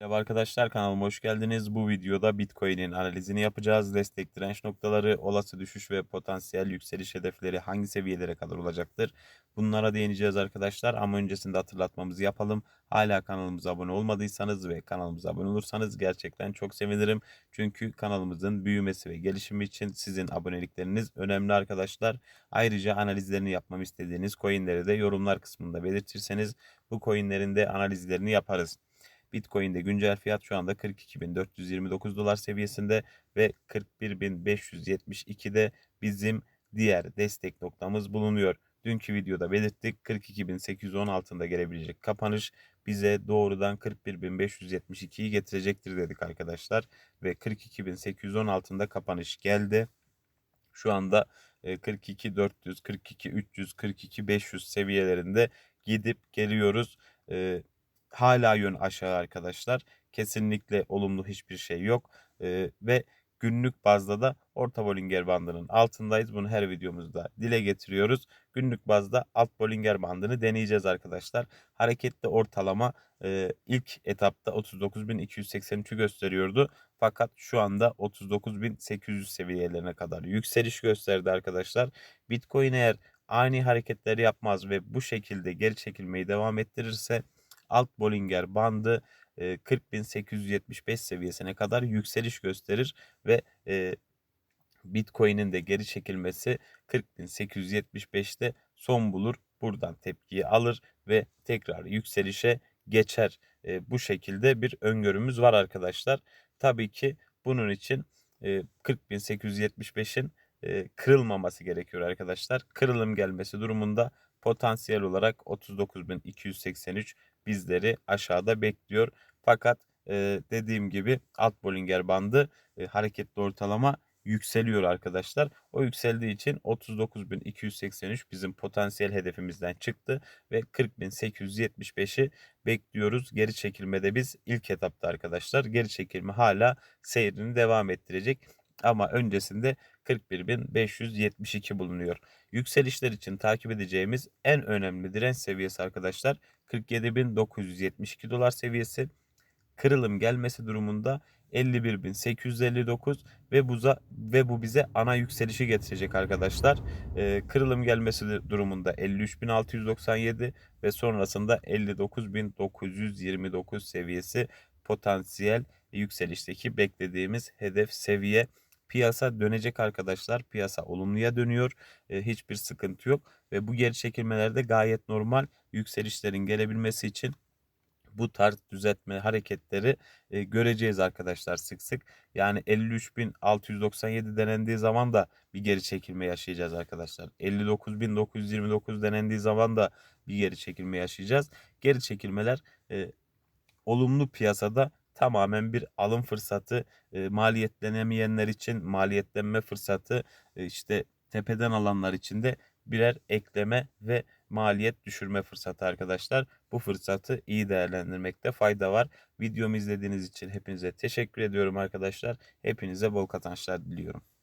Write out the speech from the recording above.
Merhaba arkadaşlar kanalıma hoş geldiniz. Bu videoda Bitcoin'in analizini yapacağız. Destek direnç noktaları, olası düşüş ve potansiyel yükseliş hedefleri hangi seviyelere kadar olacaktır? Bunlara değineceğiz arkadaşlar ama öncesinde hatırlatmamızı yapalım. Hala kanalımıza abone olmadıysanız ve kanalımıza abone olursanız gerçekten çok sevinirim. Çünkü kanalımızın büyümesi ve gelişimi için sizin abonelikleriniz önemli arkadaşlar. Ayrıca analizlerini yapmamı istediğiniz coinleri de yorumlar kısmında belirtirseniz bu coinlerin de analizlerini yaparız. Bitcoin'de güncel fiyat şu anda 42.429 dolar seviyesinde ve 41.572'de bizim diğer destek noktamız bulunuyor. Dünkü videoda belirttik 42.810 altında gelebilecek kapanış bize doğrudan 41.572'yi getirecektir dedik arkadaşlar. Ve 42.810 altında kapanış geldi. Şu anda 42.400, 42.300, 42.500 seviyelerinde gidip geliyoruz. Hala yön aşağı arkadaşlar. Kesinlikle olumlu hiçbir şey yok. E, ve günlük bazda da orta Bollinger bandının altındayız. Bunu her videomuzda dile getiriyoruz. Günlük bazda alt Bollinger bandını deneyeceğiz arkadaşlar. Hareketli ortalama e, ilk etapta 39.283'ü gösteriyordu. Fakat şu anda 39.800 seviyelerine kadar yükseliş gösterdi arkadaşlar. Bitcoin eğer ani hareketleri yapmaz ve bu şekilde geri çekilmeyi devam ettirirse alt Bollinger bandı 40.875 seviyesine kadar yükseliş gösterir ve Bitcoin'in de geri çekilmesi 40.875'te son bulur. Buradan tepkiyi alır ve tekrar yükselişe geçer. bu şekilde bir öngörümüz var arkadaşlar. Tabii ki bunun için 40.875'in kırılmaması gerekiyor arkadaşlar. Kırılım gelmesi durumunda potansiyel olarak 39.283 bizleri aşağıda bekliyor. Fakat e, dediğim gibi alt Bollinger bandı e, hareketli ortalama yükseliyor arkadaşlar. O yükseldiği için 39.283 bizim potansiyel hedefimizden çıktı ve 40.875'i bekliyoruz. Geri çekilmede biz ilk etapta arkadaşlar geri çekilme hala seyrini devam ettirecek. Ama öncesinde 41.572 bulunuyor. Yükselişler için takip edeceğimiz en önemli direnç seviyesi arkadaşlar 47.972 dolar seviyesi. Kırılım gelmesi durumunda 51.859 ve buza ve bu bize ana yükselişi getirecek arkadaşlar. Ee, kırılım gelmesi durumunda 53.697 ve sonrasında 59.929 seviyesi potansiyel yükselişteki beklediğimiz hedef seviye. Piyasa dönecek arkadaşlar. Piyasa olumluya dönüyor. E, hiçbir sıkıntı yok ve bu geri çekilmelerde gayet normal yükselişlerin gelebilmesi için bu tarz düzeltme hareketleri e, göreceğiz arkadaşlar sık sık. Yani 53.697 denendiği zaman da bir geri çekilme yaşayacağız arkadaşlar. 59.929 denendiği zaman da bir geri çekilme yaşayacağız. Geri çekilmeler e, olumlu piyasada tamamen bir alım fırsatı, e, maliyetlenemeyenler için maliyetlenme fırsatı, e, işte tepeden alanlar için de birer ekleme ve maliyet düşürme fırsatı arkadaşlar. Bu fırsatı iyi değerlendirmekte fayda var. Videomu izlediğiniz için hepinize teşekkür ediyorum arkadaşlar. Hepinize bol kazançlar diliyorum.